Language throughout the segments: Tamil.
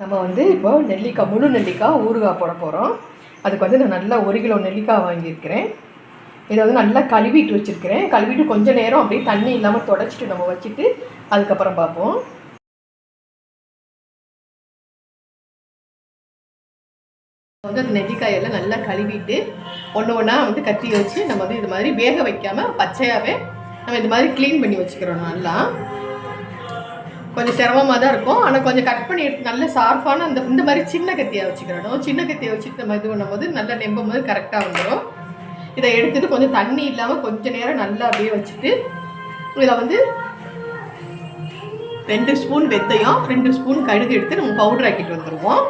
நம்ம வந்து இப்போ நெல்லிக்காய் முழு நெல்லிக்காய் ஊறுகாய் போட போகிறோம் அதுக்கு வந்து நான் நல்லா ஒரு கிலோ நெல்லிக்காய் வாங்கியிருக்கிறேன். இதை வந்து நல்லா கழுவிட்டு வச்சுருக்கிறேன். கழுவிட்டு கொஞ்சம் நேரம் அப்படியே தண்ணி இல்லாமல் தொடச்சிட்டு நம்ம வச்சுட்டு அதுக்கப்புறம் பார்ப்போம். வந்து அந்த நெல்லிக்காயெல்லாம் நல்லா கழுவிட்டு ஒன்று ஒன்றா வந்து கத்தி வச்சு நம்ம வந்து இது மாதிரி வேக வைக்காமல் பச்சையாகவே நம்ம இது மாதிரி க்ளீன் பண்ணி வச்சுக்கிறோம் நல்லா. கொஞ்சம் சிரமமாக தான் இருக்கும். ஆனால் கொஞ்சம் கட் பண்ணி எடுத்து நல்ல ஷார்ப்பான அந்த இந்த மாதிரி சின்ன கத்தியாக வச்சுக்கிறணும். சின்ன கத்தியை வச்சுட்டு நம்ம இது பண்ணும்போது நல்லா நெம்பும் போது கரெக்டாக வந்துடும் இதை எடுத்துட்டு கொஞ்சம் தண்ணி இல்லாமல் கொஞ்சம் நேரம் நல்லா அப்படியே வச்சுட்டு இதில் வந்து ரெண்டு ஸ்பூன் வெந்தயம் ரெண்டு ஸ்பூன் கடுகு எடுத்து நம்ம பவுடர் ஆக்கிட்டு வந்துடுவோம்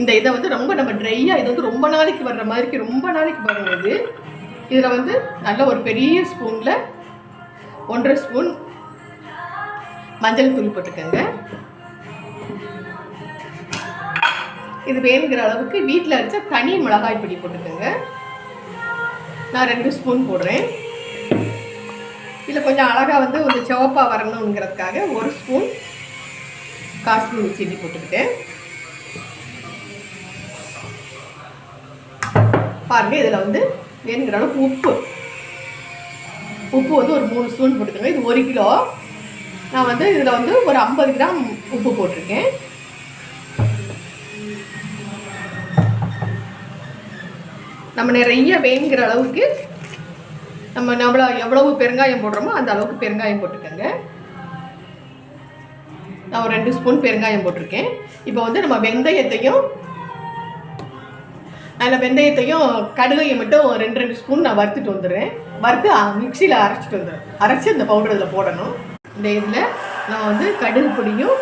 இந்த இதை வந்து ரொம்ப நம்ம ட்ரையாக இது வந்து ரொம்ப நாளைக்கு வர்ற மாதிரி ரொம்ப நாளைக்கு வரும் இது. இதில் வந்து நல்ல ஒரு பெரிய ஸ்பூனில் ஒன்றரை ஸ்பூன் மஞ்சள் தூள் போட்டுக்கோங்க. இது வேணுங்கிற அளவுக்கு வீட்டில் அரைச்ச தனி மிளகாய் பொடி போட்டுக்கோங்க. நான் ரெண்டு ஸ்பூன் போடுறேன். இதில் கொஞ்சம் அழகாக வந்து கொஞ்சம் சிவப்பாக வரணுங்கிறதுக்காக ஒரு ஸ்பூன் காஷ்மீரி சில்லி போட்டுக்கிட்டேன். பாருங்க இதில் வந்து வேணுங்கிற அளவுக்கு உப்பு. உப்பு வந்து ஒரு மூணு ஸ்பூன் போட்டுக்கோங்க. இது ஒரு கிலோ. நான் வந்து இதில் வந்து ஒரு ஐம்பது கிராம் உப்பு போட்டிருக்கேன். நம்ம நிறைய வேணுங்கிற அளவுக்கு நம்ம நம்மள எவ்வளவு பெருங்காயம் போடுறோமோ அந்த அளவுக்கு பெருங்காயம் போட்டுக்கோங்க. நான் ஒரு ரெண்டு ஸ்பூன் பெருங்காயம் போட்டிருக்கேன். இப்போ வந்து நம்ம வெந்தயத்தையும் அதில் வெந்தயத்தையும் கடுகையும் மட்டும் ரெண்டு ரெண்டு ஸ்பூன் நான் வறுத்துட்டு வந்துடுறேன். வறுத்து மிக்சியில் அரைச்சிட்டு வந்துடுறேன். அரைச்சி அந்த பவுடர் இதில் போடணும். இந்த இதில் நான் வந்து கடுகு பொடியும்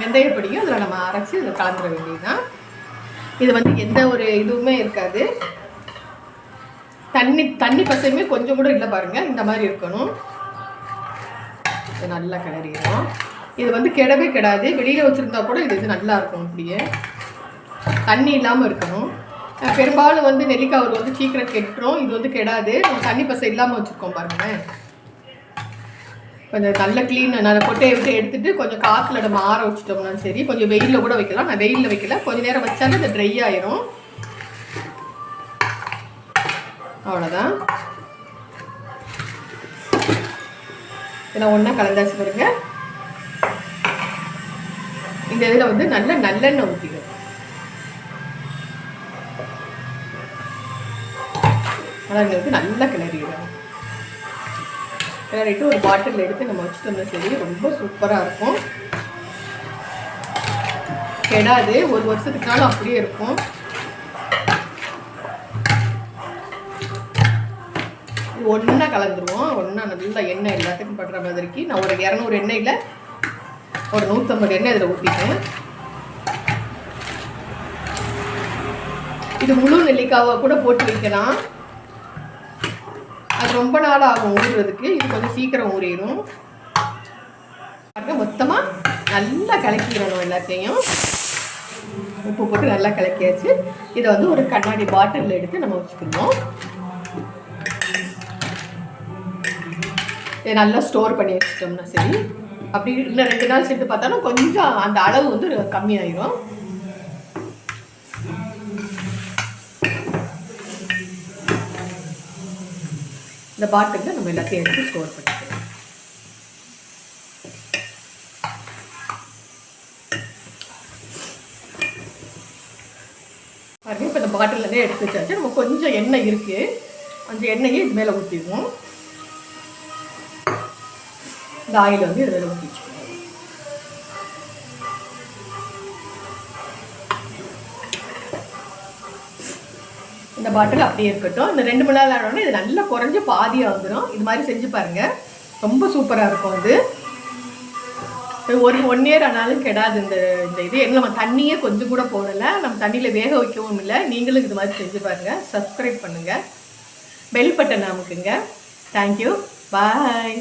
வெந்தய பொடியும் அதில் நம்ம அரைச்சி இதில் கலந்துட வேண்டியதுதான். இது வந்து எந்த ஒரு இதுவுமே இருக்காது. தண்ணி தண்ணி பசையுமே கொஞ்சம் கூட இல்லை பாருங்கள் இந்த மாதிரி இருக்கணும். இது நல்லா கிளறிடும் இது வந்து கெடவே கெடாது. வெளியில் வச்சுருந்தா கூட இது இது நல்லா இருக்கும் அப்படியே. தண்ணி இல்லாமல் இருக்கணும். பெரும்பாலும் வந்து நெல்லிக்காய் ஒரு வந்து சீக்கிரம் கெட்டுரும். இது வந்து கெடாது. நம்ம தண்ணி பசை இல்லாமல் வச்சுருக்கோம் பாருங்களேன். கொஞ்சம் நல்ல க்ளீன் நான் கொட்டையை விட்டு எடுத்துட்டு கொஞ்சம் காற்றுல நம்ம ஆற வச்சுட்டோம்னாலும் சரி கொஞ்சம் வெயிலில் கூட வைக்கலாம். நான் வெயிலில் வைக்கல. கொஞ்சம் நேரம் வச்சாலும் அது ட்ரை ஆயிரும். அவ்வளோதான் இதெல்லாம் ஒன்றா கலந்தாச்சு பாருங்க. இந்த இதில் வந்து நல்ல நல்லெண்ணெய் ஊற்றிடும் அதான் வந்து நல்லா கிளறிடும். கிளறிட்டு ஒரு பாட்டில் எடுத்து நம்ம வச்சுட்டோம்னா சரி ரொம்ப சூப்பராக இருக்கும். கெடாது. ஒரு வருஷத்துக்குனாலும் அப்படியே இருக்கும். ஒன்றா கலந்துருவோம். ஒன்றா நல்லா எண்ணெய் எல்லாத்துக்கும் படுற மாதிரிக்கு நான் ஒரு இரநூறு எண்ணெயில் ஒரு நூற்றம்பது எண்ணெய் இதில் ஊற்றிட்டேன் இது முழு நெல்லிக்காவை கூட போட்டு வைக்கலாம். அது ரொம்ப நாள் ஆகும் ஊறுறதுக்கு. இது கொஞ்சம் சீக்கிரம் ஊறிடும். பாருங்க மொத்தமாக நல்லா கலக்கிடணும் எல்லாத்தையும். உப்பு போட்டு நல்லா கலக்கியாச்சு. இதை வந்து ஒரு கண்ணாடி பாட்டிலில் எடுத்து நம்ம வச்சுக்கணும். இதை நல்லா ஸ்டோர் பண்ணி வச்சுட்டோம்னா சரி. அப்படி இன்னும் ரெண்டு நாள் சேர்த்து பார்த்தாலும் கொஞ்சம் அந்த அளவு வந்து கம்மியாயிரும். இந்த பாட்டிலில் நம்ம எல்லாத்தையும் எடுத்து ஸ்டோர் பண்ணிக்கலாம். பாருங்க இப்போ இந்த பாட்டிலேருந்தே எடுத்து வச்சாச்சு. நம்ம கொஞ்சம் எண்ணெய் இருக்குது அந்த எண்ணெயை இது மேலே ஊற்றிடுவோம் இந்த ஆயில் வந்து இது மேலே ஊற்றி இந்த பாட்டில் அப்படியே இருக்கட்டும். இந்த ரெண்டு மணி நேரம் ஆனோடனே இது நல்லா குறைஞ்சு பாதியாக வந்துடும் இது மாதிரி செஞ்சு பாருங்கள் ரொம்ப சூப்பராக இருக்கும் அது. இது ஒரு ஒன் இயர் ஆனாலும் கெடாது இந்த இந்த இது. எங்க நம்ம தண்ணியே கொஞ்சம் கூட போடலை. நம்ம தண்ணியில் வேக வைக்கவும் இல்லை. நீங்களும் இது மாதிரி செஞ்சு பாருங்கள் சப்ஸ்கிரைப் பண்ணுங்கள் bell button அமுக்குங்க. Thank you bye